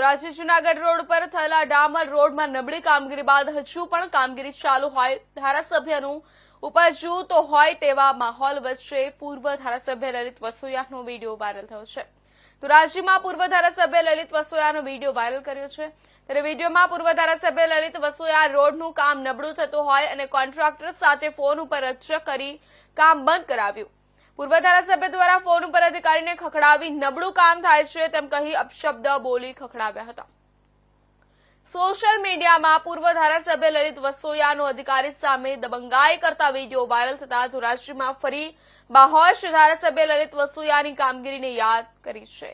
રાજ્ય જુનાગઢ રોડ પર થયેલા ડામર રોડમાં નબળી કામગીરી બાદ હજુ પણ કામગીરી ચાલુ હોય ધારાસભ્યનું ઉપજવું તો હોય તેવા માહોલ વચ્ચે પૂર્વ ધારાસભ્ય લલિત વસોયાનો વીડિયો વાયરલ થયો છે. તો રાજ્યમાં પૂર્વ ધારાસભ્ય લલિત વસોયાનો વીડિયો વાયરલ કર્યો છે. ત્યારે વિડીયોમાં પૂર્વ ધારાસભ્ય લલિત વસોયા રોડનું કામ નબળું થતું હોય અને કોન્ટ્રાક્ટર સાથે ફોન ઉપર રજૂ કરી કામ બંધ કરાવ્યું. પૂર્વ ધારાસભ્ય દ્વારા ફોન ઉપર અધિકારીને ખખડાવી નબળું કામ થાય છે તેમ કહી અપશબ્દ બોલી ખખડાવ્યા હતા. સોશિયલ મીડિયામાં પૂર્વ ધારાસભ્ય લલિત વસોયાનો અધિકારી સામે દબંગાઈ કરતા વીડિયો વાયરલ થતા ધોરાજીમાં ફરી બાહોશ ધારાસભ્ય લલિત વસોયાની કામગીરીને યાદ કરી છે.